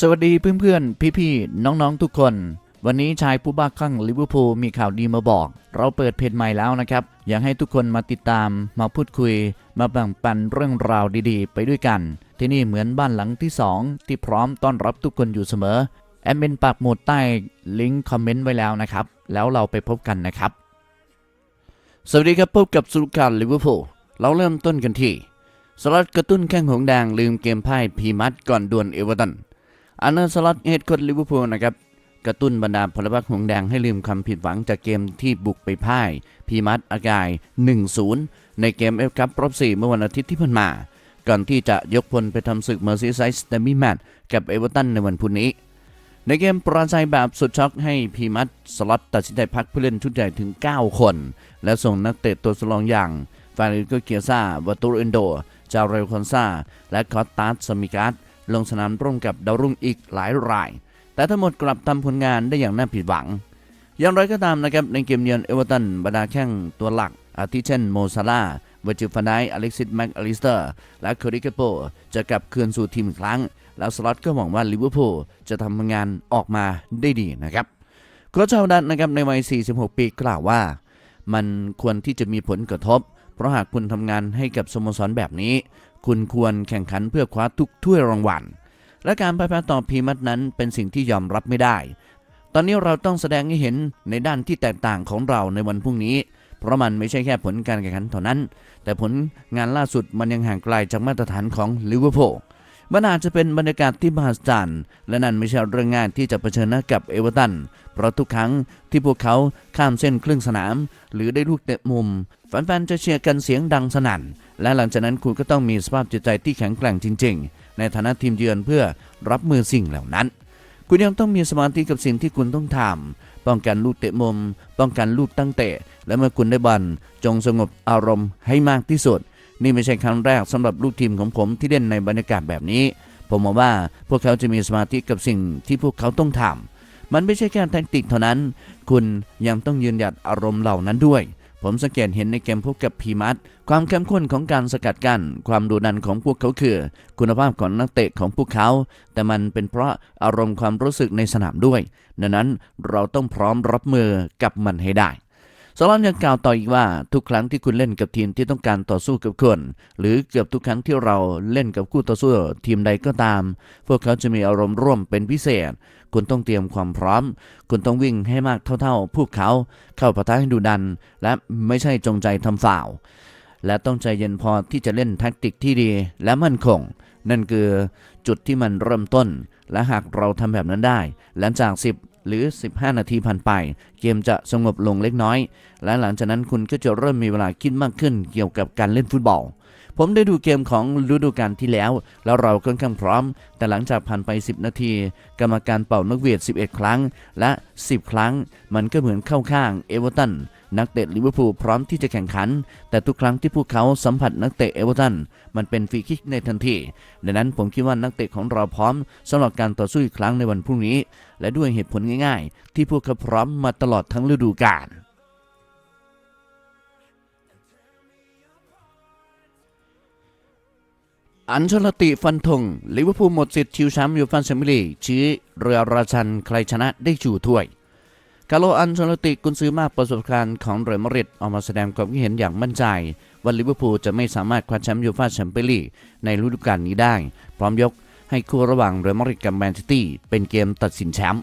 สวัสดีเพื่อนๆ พี่ๆ น้องๆ ทุกคน วันนี้ชายผู้บ้าคลั่งลิเวอร์พูลมีข่าวดีมาบอก เราเปิดเพจใหม่แล้วนะครับ อยากให้ทุกคนมาติดตาม มาพูดคุย มาแบ่งปันเรื่องราวดีๆ ไปด้วยกัน ที่นี่เหมือนบ้านหลังที่ 2 ที่พร้อมต้อนรับทุกคนอยู่เสมอ แอดมินปักหมุดใต้ลิงก์คอมเมนต์ไว้แล้วนะครับ แล้วเราไปพบกันนะครับ สวัสดีครับพบกับสุรการลิเวอร์พูลเราเริ่มต้นกันที่สลัดกระตุ้นแข้งหงแดงลืมเกมพ่ายพีมัดก่อนดวลเอเวอร์ตัน อันเนอร์สล็อตเฮดโค้ชลิเวอร์พูลนะครับกระตุ้นบรรดาพลพรรคหงแดงให้ลืมคำผิดหวังจากเกมที่บุกไปพ่ายพีมัดอากาย 1-0 ในเกมเอฟคัพรอบ 4 เมื่อวันอาทิตย์ที่ผ่านมา ก่อนที่จะยกพลไปทำศึกเมอร์ซีไซส์สเตมี่แมตกับเอเวอร์ตันในวันพุธนี้ ในเกมปราชัยแบบสุดช็อกให้พีมัดสล็อตตัดสินใจพักผู้เล่นชุดใหญ่ถึง 9 คน และส่งนักเตะตัวสำรองอย่างฟาริโกเกียซาวาตูเอนโดจาเรลคอนซาและคอตตัสสมิการ์ด ลงสนามร่วมกับดาวรุ่งอีกหลายราย แต่ทั้งหมดกลับทำผลงานได้อย่างน่าผิดหวัง อย่างไรก็ตามนะครับในเกมเยือนเอเวอร์ตันบรรดาแข้งตัวหลัก อาทิเช่นโมซาลาเวอร์จิฟานไดอเล็กซิสแม็กอลิสเตอร์ และโคดิเกโปจะกลับคืนสู่ทีมอีกครั้ง แล้วสล็อตก็หวังว่าลิเวอร์พูลจะทำงานออกมาได้ดีนะครับโค้ชชาวดันนะครับในวัย 46 ปีกล่าวว่า มันควรที่จะมีผลกระทบ เพราะหากคุณทำงานให้กับสโมสรแบบนี้ คุณควรแข่งขันเพื่อคว้าทุกถ้วยรางวัล และการพ่ายแพ้ต่อพีมัดนั้นเป็นสิ่งที่ยอมรับไม่ได้ ตอนนี้เราต้องแสดงให้เห็นในด้านที่แตกต่างของเราในวันพรุ่งนี้ เพราะมันไม่ใช่แค่ผลการแข่งขันเท่านั้น แต่ผลงานล่าสุดมันยังห่างไกลจากมาตรฐานของลิเวอร์พูล มันอาจจะเป็นบรรยากาศที่มหัศจรรย์และนั่นไม่ใช่เรื่องง่ายที่จะเผชิญหน้ากับเอเวอร์ตัน เพราะทุกครั้งที่พวกเขาข้ามเส้นครึ่งสนาม หรือได้ลูกเตะมุมแฟนๆจะเชียร์กันเสียงดังสนั่น และหลังจากนั้นคุณก็ต้องมีสภาพจิตใจที่แข็งแกร่งจริง ๆ ในฐานะทีมเยือนเพื่อรับมือสิ่งเหล่านั้น คุณยังต้องมีสมาธิกับสิ่งที่คุณต้องทำป้องกันลูกเตะมุม ป้องกันลูกตั้งเตะ และเมื่อคุณได้บอลจงสงบอารมณ์ให้มากที่สุด นี่ไม่ใช่ครั้งแรกสำหรับลูกทีมของผมที่เล่นในบรรยากาศแบบนี้ ผมมองว่าพวกเขาจะมีสมาธิกับสิ่งที่พวกเขาต้องทำมันไม่ใช่แค่แทคติกเท่านั้น คุณยังต้องยืนหยัดอารมณ์เหล่านั้นด้วย ผมสังเกตเห็นในเกมพบกับพีมัดความเข้มข้นของการสกัดกัน้นความดุดันของพวกเขาคือ คุณภาพของนักเตะของพวกเขา แต่มันเป็นเพราะอารมณ์ความรู้สึกในสนามด้วย ดังนั้นเราต้องพร้อมรับมือกับมันให้ได้ สลอนยังกล่าวต่ออีกว่าทุกครั้งที่คุณเล่นกับทีมที่ต้องการต่อสู้กับคุณหรือเกือบทุกครั้งที่เราเล่นกับคู่ต่อสู้ทีมใดก็ตาม พวกเขาจะมีอารมณ์ร่วมเป็นพิเศษ คุณต้องเตรียมความพร้อม คุณต้องวิ่งให้มากเท่าๆพวกเขา เข้าปะทะให้ดูดัน และไม่ใช่จงใจทำฝ่าว และต้องใจเย็นพอที่จะเล่นแท็กติกที่ดีและมั่นคง นั่นคือจุดที่มันเริ่มต้น และหากเราทำแบบนั้นได้ หลังจาก 10 หรือ 15 นาทีผ่านไป เกมจะสงบลงเล็กน้อย และหลังจากนั้นคุณก็จะเริ่มมีเวลาคิดมากขึ้นเกี่ยวกับการเล่นฟุตบอล ผมได้ดูเกมของฤดูกาลที่แล้ว แล้วเราค่อนข้างพร้อม แต่หลังจากผ่านไป 10 นาที กรรมการเป่านกเวีด11 ครั้งและ 10 ครั้ง มันก็เหมือนเข้าข้างเอเวอร์ตัน นักเตะลิเวอร์พูลพร้อมที่จะแข่งขัน แต่ทุกครั้งที่พวกเขาสัมผัสนักเตะเอเวอร์ตันมันเป็นฟรีคิกในทันทีดังนั้นผมคิดว่านักเตะของเราพร้อมสำหรับการต่อสู้อีกครั้งในวันพรุ่งนี้ และด้วยเหตุผลง่าย ๆ ที่พวกเขาพร้อมมาตลอดทั้งฤดูกาลอันชลติฟันธงลิเวอร์พูลหมดสิทธิ์ชิวแชมป์ยูฟ่าแชมเปี้ยนลีกชี้เรือราชันใครชนะได้ชูถ้วย คาร์โลอันเชลติกุนซือมากประสบการณ์ของเรอัลมาดริดออกมาแสดงความคิดเห็นอย่างมั่นใจ ว่าลิเวอร์พูลจะไม่สามารถคว้าแชมป์ยูฟ่าแชมเปี้ยนลีกในฤดูกาลนี้ได้ พร้อมยกให้คู่ระหว่างเรอัลมาดริดกับแมนซิตี้เป็นเกมตัดสินแชมป์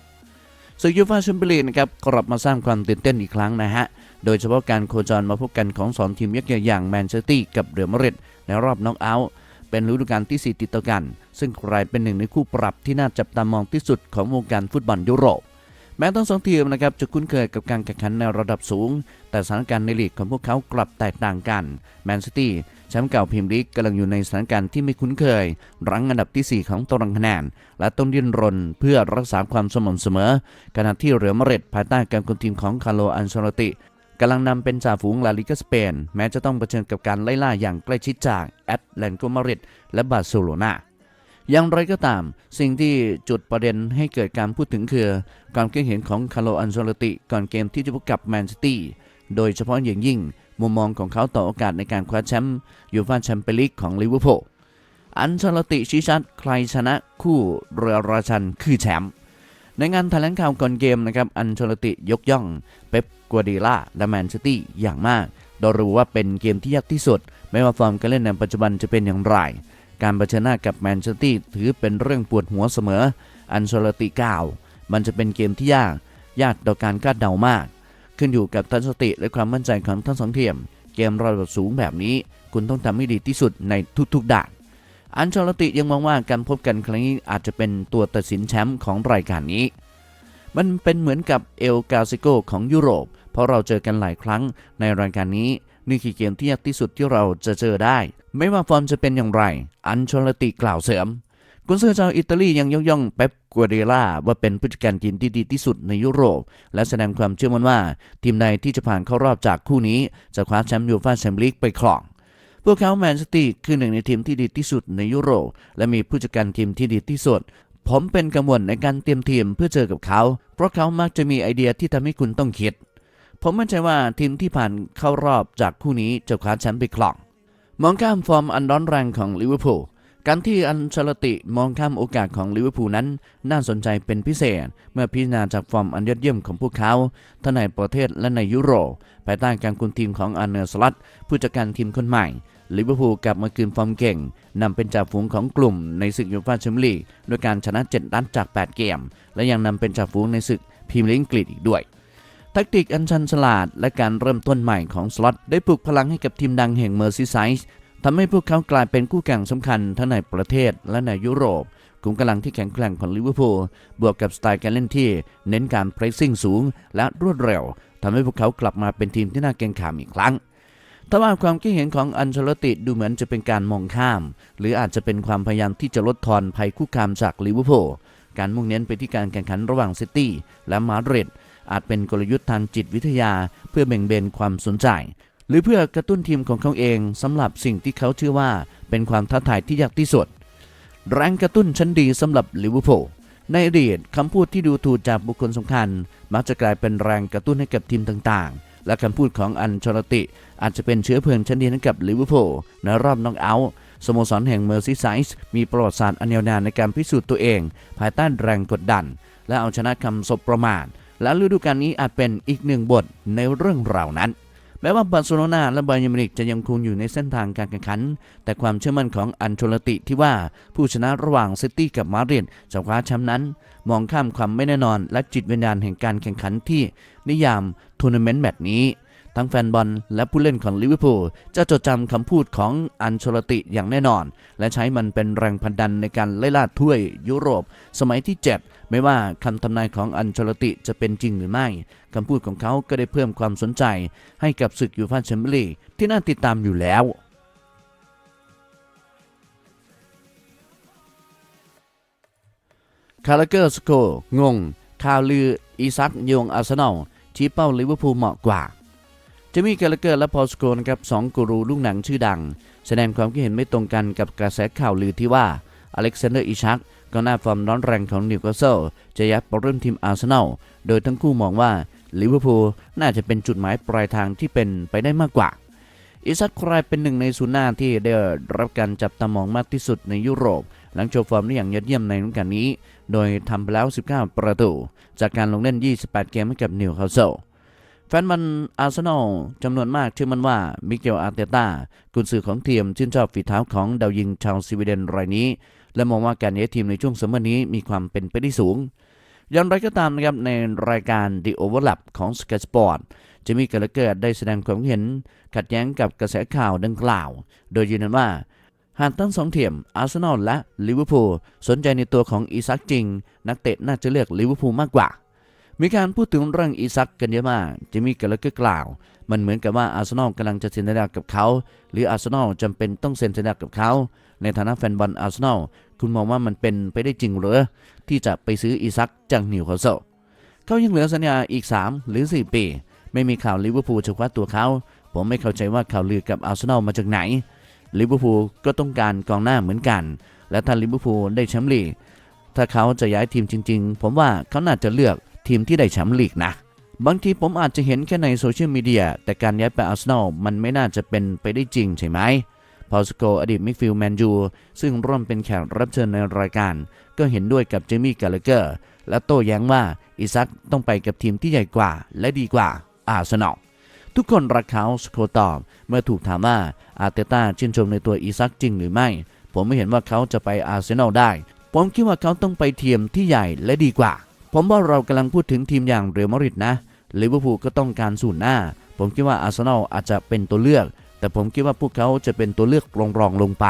ศึกยูฟ่าแชมเปี้ยนลีกนะครับกลับมาสร้างความตื่นเต้นอีกครั้งนะฮะโดยเฉพาะการโคจรมาพบกันของสองทีมยักษ์ใหญ่อย่างแมนเชสเตอร์กับเรอัลมาดริดในรอบน็อกเอาท์เป็นฤดูกาลที่ 4 ติดต่อกัน ซึ่งใครเป็นหนึ่งในคู่ปรับที่น่าจับตามองที่สุดของวงการฟุตบอลยุโรป แม้ทั้งสองทีมนะครับจะคุ้นเคยกับการแข่งขันในระดับสูง แต่สถานการณ์ในลีกของพวกเขากลับแตกต่างกันแมนซิตี้แชมป์เก่าพรีเมียร์ลีกกำลังอยู่ในสถานการณ์ที่ไม่คุ้นเคย รั้งอันดับที่ 4 ของตารางคะแนน และต้องดิ้นรนเพื่อรักษาความสม่ำเสมอขณะที่เรือมาดริดภายใต้การคุมทีมของคาร์โลอันเชลติกำลังนำเป็นจ่าฝูงลาลิกาสเปน แม้จะต้องเผชิญกับการไล่ล่าอย่างใกล้ชิดจากแอตแลนโกมาริดและบาร์เซโลนา อย่างไรก็ตาม สิ่งที่จุดประเด็นให้เกิดการพูดถึงคือ ความคิดเห็นของคาร์โลอันโซลติก่อนเกมที่จะพบกับแมนซิตี้โดยเฉพาะอย่างยิ่ง มุมมองของเขาต่อโอกาสในการคว้าแชมป์ยูฟ่าแชมเปี้ยนลีกของลิเวอร์พูลอันเชลติชี้ชัดใครชนะคู่เรือราชันคือแชมป์ในงานแถลงข่าวก่อนเกมนะครับอันเชลติยกย่อง เป๊ปกัวเดีล่าและแมนซิตี้อย่างมาก โดยรู้ว่าเป็นเกมที่ยากที่สุด ไม่ว่าฟอร์มการเล่นในปัจจุบันจะเป็นอย่างไร การเผชิญหน้ากับแมนซิตี้ถือเป็นเรื่องปวดหัวเสมอ อันเชลติกล่าว มันจะเป็นเกมที่ยาก ยากต่อการคาดเดามาก ขึ้นอยู่กับทัศนคติและความมั่นใจของทั้งสองทีมเกมระดับสูงแบบนี้ คุณต้องทำให้ดีที่สุดในทุกๆด่าน อันเชลติยังมองว่าการพบกันครั้งนี้อาจจะเป็นตัวตัดสินแชมป์ของรายการนี้ มันเป็นเหมือนกับเอลกาซิโกของยุโรป เพราะเราเจอกันหลายครั้งในรายการนี้ นี่คือเกมที่ยากที่สุดที่เราจะเจอได้ ไม่ว่าฟอร์มจะเป็นอย่างไร อันชลติกล่าวเสริมกุนซือชาวอิตาลียังยกย่องเป๊ปกัวเดล่าว่าเป็นผู้จัดการทีมที่ดีที่สุดในยุโรป และแสดงความเชื่อมั่นว่า ทีมใดที่จะผ่านเข้ารอบจากคู่นี้ จะคว้าแชมป์ยูฟ่าแชมเปี้ยนลีกไปครองพวกเขาแมนซิตี้คือหนึ่งในทีมที่ดีที่สุดในยุโรป และมีผู้จัดการทีมที่ดีที่สุด ผมเป็นกังวลในการเตรียมทีมเพื่อเจอกับเขา เพราะเขามักจะมีไอเดียที่ทำให้คุณต้องคิด ผมมั่นใจว่าทีมที่ผ่านเข้ารอบจากคู่นี้จะคว้าแชมป์ไปครอง มองข้ามฟอร์มอันร้อนแรงของลิเวอร์พูลการที่อันเชลติมองข้ามโอกาสของลิเวอร์พูลนั้น น่าสนใจเป็นพิเศษ เมื่อพิจารณาจากฟอร์มอันยอดเยี่ยมของพวกเขาทั้งในประเทศและในยุโรปภายใต้การคุมทีมของอันเนอร์สลัตผู้จัดการทีมคนใหม่ลิเวอร์พูลกลับมาคืนฟอร์มเก่งนำเป็นจ่าฝูงของกลุ่มในศึกยูฟ่าแชมเปี้ยนลีกด้วยการชนะ7นัดจาก 8 เกม และยังนำเป็นจ่าฝูงในศึกพรีเมียร์ลีกอังกฤษอีกด้วย แทคติกอันชันฉลาด และการเริ่มต้นใหม่ของสล็อตได้ปลุกพลังให้กับทีมดังแห่งเมอร์ซีไซส์ทำให้พวกเขากลายเป็นคู่แข่งสำคัญทั้งในประเทศและในยุโรปกลุ่มกำลังที่แข็งแกร่งของลิเวอร์พูลบวกกับสไตล์การเล่นที่ เน้นการเพรสซิ่งสูงและรวดเร็วทำให้พวกเขากลับมาเป็นทีมที่น่าเกรงขามอีกครั้งแต่ว่าความคิดเห็นของอันเชลติดูเหมือนจะเป็นการมองข้าม หรืออาจจะเป็นความพยายามที่จะลดทอนภัยคุกคามจากลิเวอร์พูลการมุ่งเน้นไปที่การแข่งขันระหว่างซิตี้และมาดริด อาจเป็นกลยุทธ์ทางจิตวิทยา เพื่อเบ่งเบนความสนใจ หรือเพื่อกระตุ้นทีมของเขาเองสำหรับสิ่งที่เขาเชื่อว่าเป็นความท้าทายที่ยากที่สุด แรงกระตุ้นชั้นดีสำหรับลิเวอร์พูลในอดีตคำพูดที่ดูถูกจากบุคคลสำคัญ มักจะกลายเป็นแรงกระตุ้นให้กับทีมต่างๆ และคำพูดของอันเชลติ อาจจะเป็นเชื้อเพลิงชั้นดีให้กับลิเวอร์พูลในรอบน็อกเอาท์สโมสรแห่งเมอร์ซีไซส์มีประวัติศาสตร์อันยาวนานในการพิสูจน์ตัวเอง ภายใต้แรงกดดัน และเอาชนะคำสบประมาท และฤดูกาลนี้อาจเป็นอีกหนึ่งบทในเรื่องราวนั้นแม้ว่าบาร์เซโลนาและบาเยร์นมิวนิกจะยังคงอยู่ในเส้นทางการแข่งขัน แต่ความเชื่อมั่นของอันโชลติที่ว่าผู้ชนะระหว่างซิตี้กับมาดริดจะคว้าแชมป์นั้น มองข้ามความไม่แน่นอนและจิตวิญญาณแห่งการแข่งขันที่นิยามทัวร์นาเมนต์แบบนี้ ทั้งแฟนบอลและผู้เล่นของลิเวอร์พูลจะจดจำคำพูดของอันโชลติอย่างแน่นอน และใช้มันเป็นแรงผลักดันในการไล่ล่าถ้วยยุโรป สมัยที่ 7 ไม่ว่าคำทำนายของอันโชลติจะเป็นจริงหรือไม่คำพูดของเขาก็ได้เพิ่มความสนใจ ให้กับศึกยูฟ่าแชมเปี้ยนลีกที่น่าติดตามอยู่แล้วคาราเกอร์สโกงงข่าวลืออีซักโยงอาร์เซนอลชี้เป้าลิเวอร์พูลเหมาะกว่า จะมีคาราเกอร์และพอลสโกนะครับสองกูรูลูกหนังชื่อดัง แสดงความคิดเห็นไม่ตรงกันกับกระแสข่าวลือที่ว่าอเล็กซานเดอร์อิชักกองหน้าฟอร์มร้อนแรงของนิวคาสเซิลจะย้ายไปริ่มทีมอาร์เซนอลโดยทั้งคู่มองว่าลิเวอร์พูลน่าจะเป็นจุดหมายปลายทางที่เป็นไปได้มากกว่า อิซักกลายเป็นหนึ่งในศูนย์หน้าที่ได้รับการจับตามองมากที่สุดในยุโรป หลังโชว์ฟอร์มได้อย่างยอดเยี่ยมในฤดูกาลนี้ โดยทำไปแล้ว 19 ประตู จากการลงเล่น 28 เกมให้กับนิวคาสเซิล แฟนบอลอาร์เซนอลจำนวนมากเชื่อมันว่ามิเกลอาร์เตต้ากุนซือของทีมชื่นชอบฝีเท้าของดาวยิงชาวสวีเดนรายนี้ และมองว่าการย้ายทีมในช่วงซัมเมอร์นี้มีความเป็นไปได้สูงอย่างไรก็ตามนะครับในรายการ The Overlap ของ Sky Sport จะมีกระเกิดได้แสดงความเห็น ขัดแย้งกับกระแสข่าวดังกล่าว โดยยืนยันว่า หากทั้งสองทีมอาร์เซนอลและลิเวอร์พูลสนใจในตัวของอีซักจริง นักเตะน่าจะเลือกลิเวอร์พูลมากกว่า มีการพูดถึงเรื่องอีซักกันเยอะมากจะมีกระเกิดกล่าว มันเหมือนกับว่าอาร์เซนอลกำลังจะเซ็นสัญญากับเขา หรืออาร์เซนอลจำเป็นต้องเซ็นสัญญากับเขา ในฐานะแฟนบอลอาร์เซนอลคุณมองว่ามันเป็นไปได้จริงหรือที่จะไปซื้ออีซักจากนิวคาสเซิลเขายังเหลือสัญญาอีก 3 หรือ 4 ปี ไม่มีข่าวลิเวอร์พูลจะคว้าตัวเขา ผมไม่เข้าใจว่าข่าวลือกับอาร์เซนอลมาจากไหนลิเวอร์พูลก็ต้องการกองหน้าเหมือนกัน และถ้าลิเวอร์พูลได้แชมป์ลีกถ้าเขาจะย้ายทีมจริง ๆ ผมว่าเขาน่าจะเลือก ทีมที่ได้แชมป์ลีกนะ บางทีผมอาจจะเห็นแค่ในโซเชียลมีเดียแต่การย้ายไปอาร์เซนอลมันไม่น่าจะเป็นไปได้จริงใช่ไหมพอสโกอดีตมิดฟิลแมนยูซึ่งร่วมเป็นแขกรับเชิญในรายการ ก็เห็นด้วยกับเจมี่กาลเกอร์ และโต้แย้งว่าอิซักต้องไปกับทีมที่ใหญ่กว่าและดีกว่าอาร์เซนอลทุกคนรักเขาสโคตอบ เมื่อถูกถามว่าอาร์เตต้าชื่นชมในตัวอิซักจริงหรือไม่ ผมไม่เห็นว่าเขาจะไปอาร์เซนอลได้ ผมคิดว่าเขาต้องไปทีมที่ใหญ่และดีกว่า ผมว่าเรากำลังพูดถึงทีมอย่างเรอัลมาดริดนะลิเวอร์พูลก็ต้องการสูนหน้า ผมคิดว่าอาร์เซนอลอาจจะเป็นตัวเลือก แต่ผมคิดว่าพวกเขาจะเป็นตัวเลือกรองๆลงไป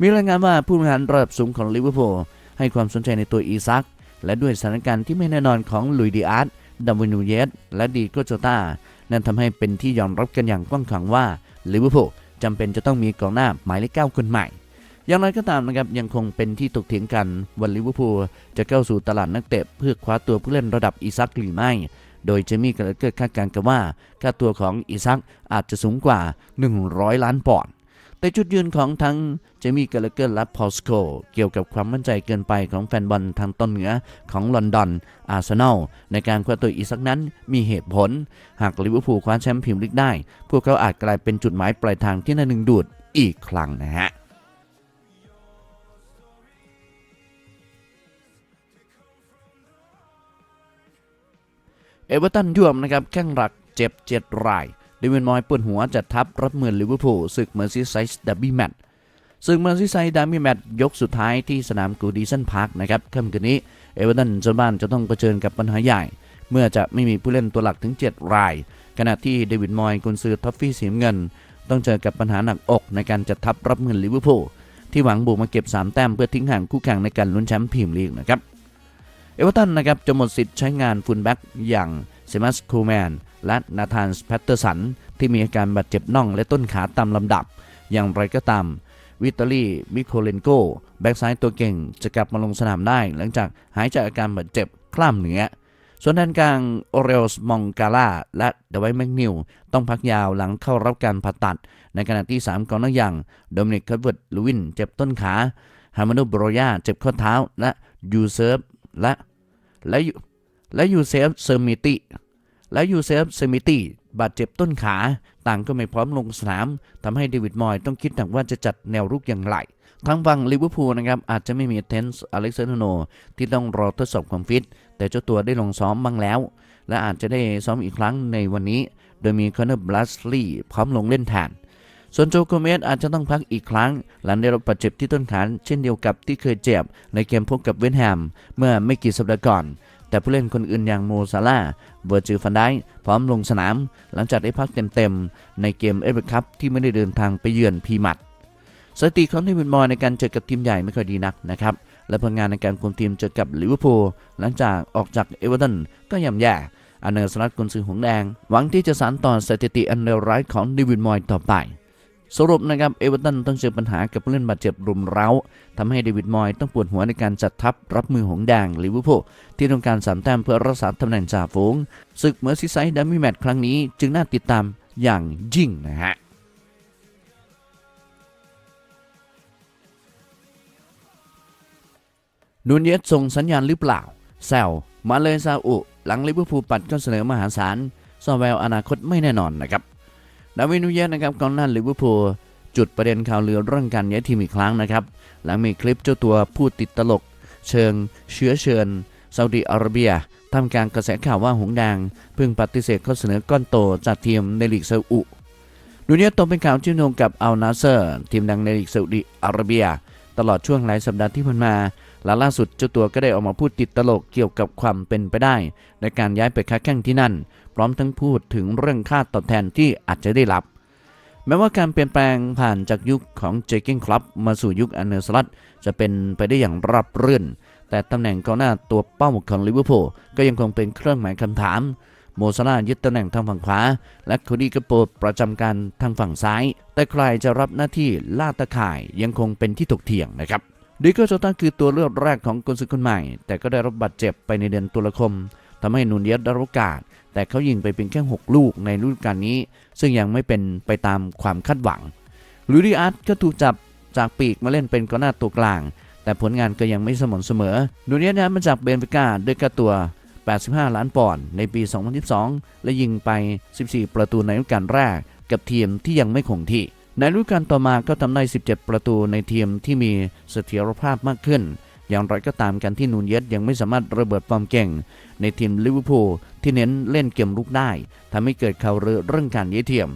มีรายงานว่าผู้บริหารระดับสูงของลิเวอร์พูลให้ความสนใจในตัวอีซัก และด้วยสถานการณ์ที่ไม่แน่นอนของลุยดิอาร์ตดัมวินูเยสและดีโกโจตานั่นทำให้เป็นที่ยอมรับกันอย่างกว้างขวางว่าลิเวอร์พูลจำเป็นจะต้องมีกองหน้าหมายเลขเก้าคนใหม่ อย่างไรก็ตามนะครับยังคงเป็นที่ตกเถียงกันวันลิเวอร์พูลจะเข้าสู่ตลาดนักเตะเพื่อคว้าตัวผู้เล่นระดับอีซักหรือไม่ โดยเจมี่กาลเกอร์คาดการณ์กันว่าค่าตัวของอีซักอาจจะสูงกว่า 100 ล้านปอนด์แต่จุดยืนของทั้งเจมี่กาลเกอร์และพอลสโกเกี่ยวกับความมั่นใจเกินไปของแฟนบอลทางตอนเหนือของลอนดอน อาร์เซนอล ในการคว้าตัวอีซักนั้นมีเหตุผล หากลิเวอร์พูลคว้าแชมป์พรีเมียร์ลีกได้ พวกเขาอาจกลายเป็นจุดหมายปลายทางที่น่าดึงดูดอีกครั้งนะฮะ เอเวอร์ตันย่วมนะครับแข้งหลักเจ็บเจ็ดรายเดวินมอยปวดหัวจัดทัพรับมือลิเวอร์พูลศึกเมอร์ซีไซด์ดับบี้แมตช์ศึกเมอร์ซีไซด์ดับบี้แมตช์ยกสุดท้ายที่สนามกูดีสันพาร์คนะครับค่ำคืนนี้เอเวอร์ตันเจ้าบ้านจะต้องเผชิญกับปัญหาใหญ่ เมื่อจะไม่มีผู้เล่นตัวหลักถึง 7 ราย ขณะที่เดวิดมอยกุนซือท็อฟฟี่สีเงิน ต้องเจอกับปัญหาหนักอกในการจัดทัพรับมือลิเวอร์พูลที่หวังบุกมาเก็บ 3 แต้มเพื่อทิ้งห่างคู่แข่งในการลุ้นแชมป์พรีเมียร์ลีกนะครับ เอเวอร์ตันนะครับจะหมดสิทธิ์ใช้งานฟุลแบ็กอย่างเซมัสคูแมนและนาธานสแพตเตอร์สัน ที่มีอาการบาดเจ็บน่องและต้นขาตามลำดับ อย่างไรก็ตามวิตาลีมิโคเลนโกแบ็กซ้ายตัวเก่งจะกลับมาลงสนามได้ หลังจากหายจากอาการบาดเจ็บกล้ามเนื้อส่วนด้านกลางโอเรลส์มองกาลาและเดวิดแมกนิวต้องพักยาวหลังเข้ารับการผ่าตัด ในขณะที่ 3กองหน้าอย่างโดมินิกคัตเวิร์ดลูวินเจ็บต้นขาฮามานูโบรยาเจ็บข้อเท้า และยูเซฟ และและยูและยูเซฟเซอร์มิติและยูเซฟเซมิตี้บาดเจ็บต้นขา ต่างก็ไม่พร้อมลงสนามทำให้เดวิดมอยต้องคิดหนักว่าจะจัดแนวรุกอย่างไรทั้งฝั่งลิเวอร์พูลนะครับอาจจะไม่มีเทนส์อเล็กซานโนที่ต้องรอทดสอบความฟิต แต่เจ้าตัวได้ลงซ้อมบ้างแล้ว และอาจจะได้ซ้อมอีกครั้งในวันนี้ โดยมีคอนเนอร์บลัสลีย์พร้อมลงเล่นแทน ส่วนโจโกเมสอาจจะต้องพักอีกครั้ง หลังได้รับบาดเจ็บที่ต้นขาเช่นเดียวกับที่เคยเจ็บในเกมพบกับเวนแฮมเมื่อไม่กี่สัปดาห์ก่อน แต่ผู้เล่นคนอื่นอย่างโมซาลาเวอร์จิลฟันไดค์พร้อมลงสนาม หลังจากได้พักเต็มๆในเกมเอฟเอคัพที่ไม่ได้เดินทางไปเยือนพีมัดสถิติของเดวิดมอยในการเจอกับทีมใหญ่ไม่ค่อยดีนักนะครับและผลงานในการคุมทีมเจอกับลิเวอร์พูลหลังจากออกจากเอเวอร์ตันก็ย่ำแย่อันเนอร์สลัดกุนซือหงแดง หวังที่จะสานต่อสถิติอันเลวร้ายของเดวิดมอยต่อไป สรุปนะครับเอเวอร์ตันต้องเจอปัญหากับผู้เล่นบาดเจ็บรุมเร้าทำให้เดวิดมอยต้องปวดหัวในการจัดทัพรับมือหงแดงลิเวอร์พูลที่ต้องการสามแต้มเพื่อรักษาตำแหน่งจ่าฝูงศึกเมอร์ซีไซด์ดัมมี่แมตช์ครั้งนี้จึงน่าติดตามอย่างยิ่งนะฮะนูนเยสส่งสัญญาณหรือเปล่าแซวมาเลยซาอุ หลังลิเวอร์พูลปัดก็เสนอมหาศาลซอแววอนาคตไม่แน่นอนนะครับ ดาวินนูเยสนะครับกองหน้าลิเวอร์พูลจุดประเด็นข่าวลือเรื่องการย้ายทีมอีกครั้งนะครับ หลังมีคลิปเจ้าตัวพูดติดตลก เชิงเชื้อเชิญซาอุดิอาระเบียทำการกระแสข่าวว่าหงส์แดงเพิ่งปฏิเสธข้อเสนอก้อนโตจากทีมในลีกซาอุนูเนียสตกเป็นข่าวเชื่อมโยงกับอัลนาเซอร์ ทีมดังในลีกซาอุดิอาระเบีย ตลอดช่วงหลายสัปดาห์ที่ผ่านมา และล่าสุดเจ้าตัวก็ได้ออกมาพูดติดตลกเกี่ยวกับความเป็นไปได้ ในการย้ายไปค้าแข่งที่นั่น พร้อมทั้งพูดถึงเรื่องค่าตอบแทนที่อาจจะได้รับ แม้ว่าการเปลี่ยนแปลงผ่านจากยุคของเจเกนคลับมาสู่ยุคอันเนอร์สลัดจะเป็นไปได้อย่างราบรื่น แต่ตำแหน่งกองหน้าตัวเป้าของลิเวอร์พูลก็ยังคงเป็นเครื่องหมายคำถามโมซาลายึดตำแหน่งทางฝั่งขวา และโคดี้กระโปดประจำการทางฝั่งซ้าย แต่ใครจะรับหน้าที่ล่าตะข่ายยังคงเป็นที่ถกเถียงนะครับ ดิโก้โจตันคือตัวเลือกแรกของกุนซือคนใหม่ แต่ก็ได้รับบาดเจ็บไปในเดือนตุลาคมทำให้นูนเยสได้รับโอกาส แต่เขายิงไปเพียงแค่ 6 ลูกในฤดูกาลนี้ ซึ่งยังไม่เป็นไปตามความคาดหวังลูดิอาร์ตก็ถูกจับจากปีกมาเล่นเป็นกองหน้าตัวกลาง แต่ผลงานก็ยังไม่สม่ำเสมอนูนเยสย้ายมาจากเบนฟิก้าด้วยค่าตัว 85 ล้านปอนด์ในปี 2012 และยิงไป 14 ประตูในฤดูกาลแรก กับทีมที่ยังไม่คงที่ ในฤดูกาลต่อมาก็ทำได้ 17 ประตูในทีมที่มีเสถียรภาพมากขึ้น อย่างไรก็ตามกันที่นูนเยสยังไม่สามารถระเบิดความเก่ง ในทีมลิเวอร์พูลที่เน้นเล่นเกมลุกได้ทำให้เกิดข่าวเรือเรื่องการเย้เทียม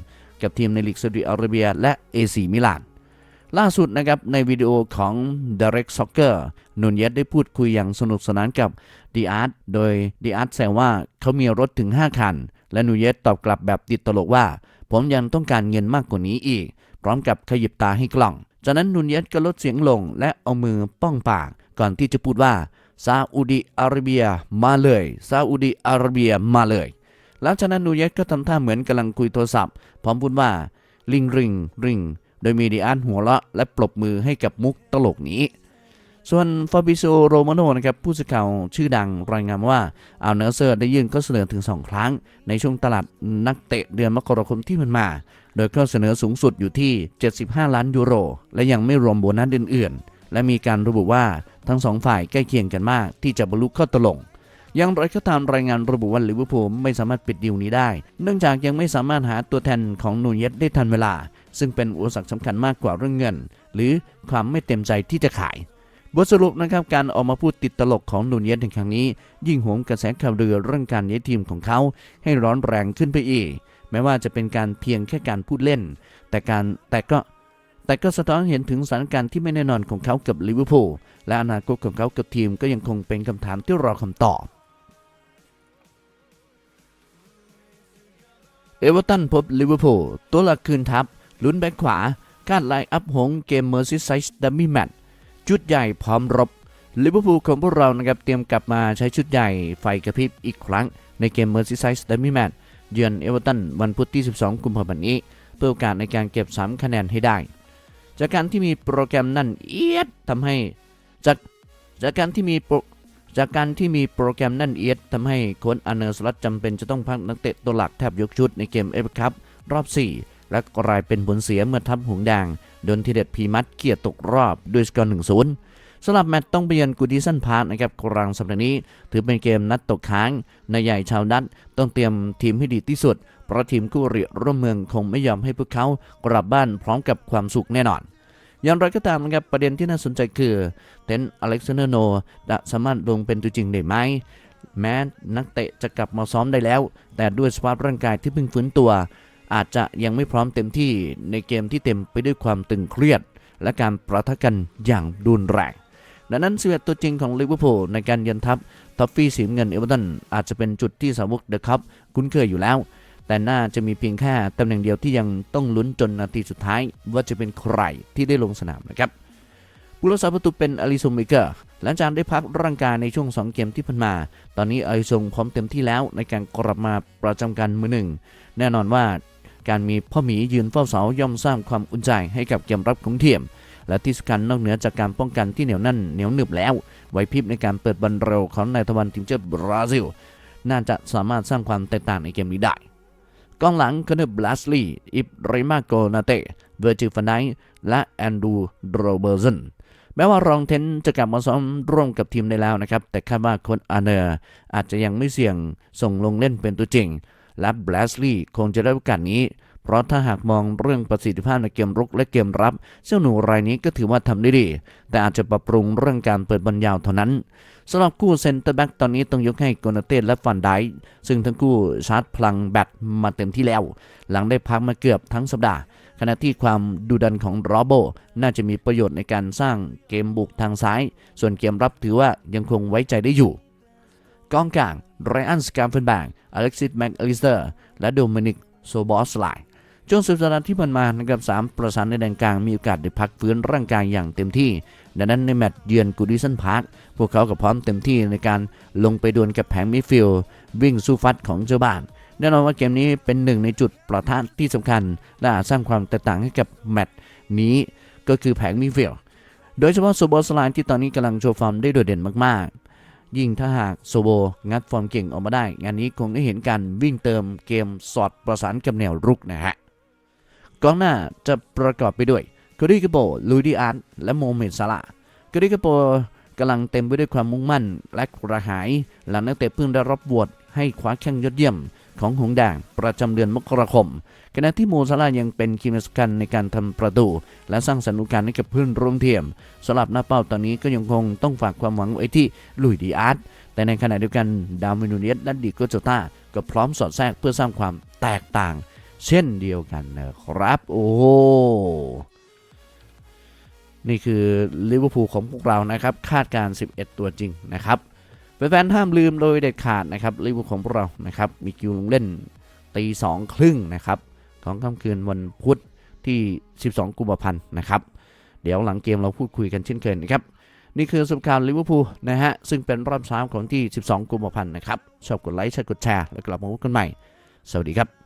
กับทีมในลีกซาอุดิอาระเบีย และเอซีมิลานล่าสุดนะครับในวิดีโอของ Direct Soccer นูนเยสได้พูดคุยอย่างสนุกสนานกับดีอาร์ตโดยดีอาร์ตแซวว่าเขามีรถถึง 5 คัน และนูนเยสตอบกลับแบบติดตลกว่า ผมยังต้องการเงินมากกว่านี้อีก ร้อมกับขยิบตาให้กล่อง จากนั้นนูนเยสก็ลดเสียงลงและเอามือป้องปาก ก่อนที่จะพูดว่าซาอุดิอาระเบียมาเลยซาอุดิอาระเบียมาเลยหลังจากนั้นนูเยสก็ทำท่าเหมือนกำลังคุยโทรศัพท์ พร้อมพูดว่า ลิงริงริง โดยมีดีอาร์หัวเราะและปรบมือให้กับมุกตลกนี้ ส่วนฟาบิโซโรมาโนนะครับผู้สื่อข่าวชื่อดังรายงานว่าอัลเนอร์เซอร์ได้ยื่นข้อเสนอถึง 2 ครั้ง ในช่วงตลาดนักเตะเดือนมกราคมที่ผ่านมา โดยข้อเสนอสูงสุดอยู่ที่ 75 ล้านยูโร และยังไม่รวมโบนัสอื่นๆ และมีการระบุว่าทั้งสองฝ่ายใกล้เคียงกันมากที่จะบรรลุข้อตกลงอย่างไรก็ตามรายงานระบุว่าลิเวอร์พูลไม่สามารถปิดดีลนี้ได้ เนื่องจากยังไม่สามารถหาตัวแทนของนูเยสได้ทันเวลา ซึ่งเป็นอุปสรรคสำคัญมากกว่าเรื่องเงิน หรือความไม่เต็มใจที่จะขาย บทสรุปนะครับการออกมาพูดติดตลกของนูเยสในครั้งนี้ ยิ่งโหมกระแสข่าวเรือเรื่องการย้ายทีมของเขาให้ร้อนแรงขึ้นไปอีก แม้ว่าจะเป็นการเพียงแค่การพูดเล่น แต่การแต่ก็แต่ก็สะท้อนเห็นถึงสถานการณ์ที่ไม่แน่นอนของเขากับลิเวอร์พูลและอนาคตของเขากับทีมก็ยังคงเป็นคำถามที่รอคำตอบ เอเวอร์ตันพบลิเวอร์พูลตัวหลักคืนทัพลุ้นแบ็คขวาคาดไลน์อัพหงเกมเมอร์ซิไซส์ดัมมี่แมตชุดใหญ่พร้อมรบลิเวอร์พูลของพวกเรานะครับเตรียมกลับมาใช้ชุดใหญ่ไฟกระพริบอีกครั้งในเกมเมอร์ซิไซส์ดัมมี่แมต เยือนเอเวอร์ตันวันพุธที่ 12 กุมภาพันธ์นี้ เพื่อโอกาสในการเก็บ 3 คะแนนให้ได้ จากการที่มีโปรแกรมนั่นเอียดทำให้จากจากการที่มีโปรจากการที่มีโปรแกรมนั่นเอียดทำให้โค้ชอเนอร์สลัตจำเป็นจะต้องพักนักเตะตัวหลักแทบยกชุดในเกมเอฟคัพรอบ 4 และกลายเป็นผลเสียเมื่อทัพหงแดงโดนทีเด็ดพีมัดเกียรตกรอบด้วยสกอร์1-0 สำหรับแมตช์ต้องไปเยือนกูดิสันพาร์คนะครับกลางสัปดาห์นี้ ถือเป็นเกมนัดตกค้างนายใหญ่ชาวดัตต้องเตรียมทีมให้ดีที่สุด เพราะทีมคู่อริร่วมเมืองคงไม่ยอมให้พวกเขากลับบ้านพร้อมกับความสุขแน่นอนอย่างไรก็ตามนะครับประเด็นที่น่าสนใจคือเทนอเล็กซานเดอร์โนจะสามารถลงเป็นตัวจริงได้ไหมแม้นักเตะจะกลับมาซ้อมได้แล้ว แต่ด้วยสภาพร่างกายที่เพิ่งฟื้นตัว อาจจะยังไม่พร้อมเต็มที่ในเกมที่เต็มไปด้วยความตึงเครียด และการประทะกันอย่างรุนแรง ดังนั้นสิบเอ็ดตัวจริงของลิเวอร์พูลในการเยือนทัพท็อฟฟี่สีเงินเอเวอร์ตันอาจจะเป็นจุดที่สาวกเดอะคัพคุ้นเคยอยู่แล้ว แต่น่าจะมีเพียงแค่ตำแหน่งเดียวที่ยังต้องลุ้นจนนาทีสุดท้าย ว่าจะเป็นใครที่ได้ลงสนามนะครับผู้รักษาประตูเป็นอลิซงเมเกอร์หลังจากได้พักร่างกายในช่วง 2 เกมที่ผ่านมา ตอนนี้อลิซงพร้อมเต็มที่แล้วในการกลับมาประจำการมือหนึ่ง แน่นอนว่าการมีพ่อหมียืนเฝ้าเสาย่อมสร้างความอุ่นใจให้กับเกมรับของทีม และที่สำคัญนอกเหนือจากการป้องกันที่เหนียวแน่นเหนียวหนึบแล้วไหวพริบในการเปิดบอลเร็วของนายตะวันทีมชาติบราซิล น่าจะสามารถสร้างความแตกต่างในเกมนี้ได้กองหลังคอนเนอบลัสลีย์อิบริมาโกนาเตเวอร์จิฟันไนและแอนดูโรเบอร์สันแม้ว่ารองเทนจะกลับมาซ้อมร่วมกับทีมได้แล้วนะครับ แต่คาดว่าค้ชอาเนอร์อาจจะยังไม่เสี่ยงส่งลงเล่นเป็นตัวจริง และบลัสลีย์คงจะได้โอกาสนี้ เพราะถ้าหากมองเรื่องประสิทธิภาพในเกมรุกและเกมรับ เจ้าหนูรายนี้ก็ถือว่าทำได้ดี แต่อาจจะปรับปรุงเรื่องการเปิดบอลยาวเท่านั้นสำหรับคู่เซนเตอร์แบ็กตอนนี้ต้องยกให้โกนาเต้และฟันไดซึ่งทั้งคู่ชาร์จพลังแบตมาเต็มที่แล้ว หลังได้พักมาเกือบทั้งสัปดาห์ขณะที่ความดุดันของโรโบน่าจะมีประโยชน์ในการสร้างเกมบุกทางซ้าย ส่วนเกมรับถือว่ายังคงไว้ใจได้อยู่กองกลางไรอันสกามเฟนแบงอเล็กซิสแม็กอลิสเตอร์และโดมินิกโซบอสไล ช่วงสุดสัปดาห์ที่ผ่านมานะครับสามประสานในแดนกลางมีโอกาสได้พักฟื้นร่างกายอย่างเต็มที่ ดังนั้นในแมตช์เยือนกูดิสันพาร์คพวกเขาก็พร้อมเต็มที่ในการลงไปดวลกับแผงมิฟิลวิ่งสู้ฟัดของเจ้าบ้านแน่นอนว่าเกมนี้เป็นหนึ่งในจุดประทะที่สำคัญ และอาจสร้างความแตกต่างให้กับแมตช์นี้ก็คือแผงมิฟิลโดยเฉพาะโซโบสไลน์ที่ตอนนี้กำลังโชว์ฟอร์มได้โดดเด่นมากๆ ยิ่งถ้าหากโซโบงัดฟอร์มเก่งออกมาได้ งานนี้คงได้เห็นการวิ่งเติมเกมสอดประสานกับแนวรุกนะฮะ กองหน้าจะประกอบไปด้วยโคดี้กโบลูดิอาร์ตและโมเมดซาลาโคดี้กโบกำลังเต็มไปด้วยความมุ่งมั่นและกระหาย หลังนักเตะเพิ่งได้รับบวชให้คว้าแข้งยอดเยี่ยมของหงส์แดงประจำเดือนมกราคมขณะที่โมซาลายังเป็นคีย์สำคัญในการทำประตู และสร้างสรรค์โอกาสให้กับเพื่อนร่วมทีมสำหรับหน้าเป้าตอนนี้ก็ยังคงต้องฝากความหวังไว้ที่ลุยดีอาร์ตแต่ในขณะเดียวกันดาวมินูเนียสและดิโกโจตาก็พร้อมสอดแทรกเพื่อสร้างความแตกต่าง เช่นเดียวกันนะครับ โอ้โหนี่คือลิเวอร์พูลของพวกเรานะครับ คาดการณ์11 ตัวจริงนะครับแฟนๆห้ามลืมโดยเด็ดขาดนะครับลิเวอร์พูลของพวกเรานะครับ มีคิวลงเล่นตีสองครึ่งนะครับของค่ำคืนวันพุธที่ 12 กุมภาพันธ์นะครับ เดี๋ยวหลังเกมเราพูดคุยกันเช่นเคยนะครับ นี่คือสรุปข่าวลิเวอร์พูลนะฮะ ซึ่งเป็นรอบสามของที่ 12 กุมภาพันธ์นะครับ ชอบกดไลค์ชอบกดแชร์ แล้วกลับมาพบกันใหม่ สวัสดีครับ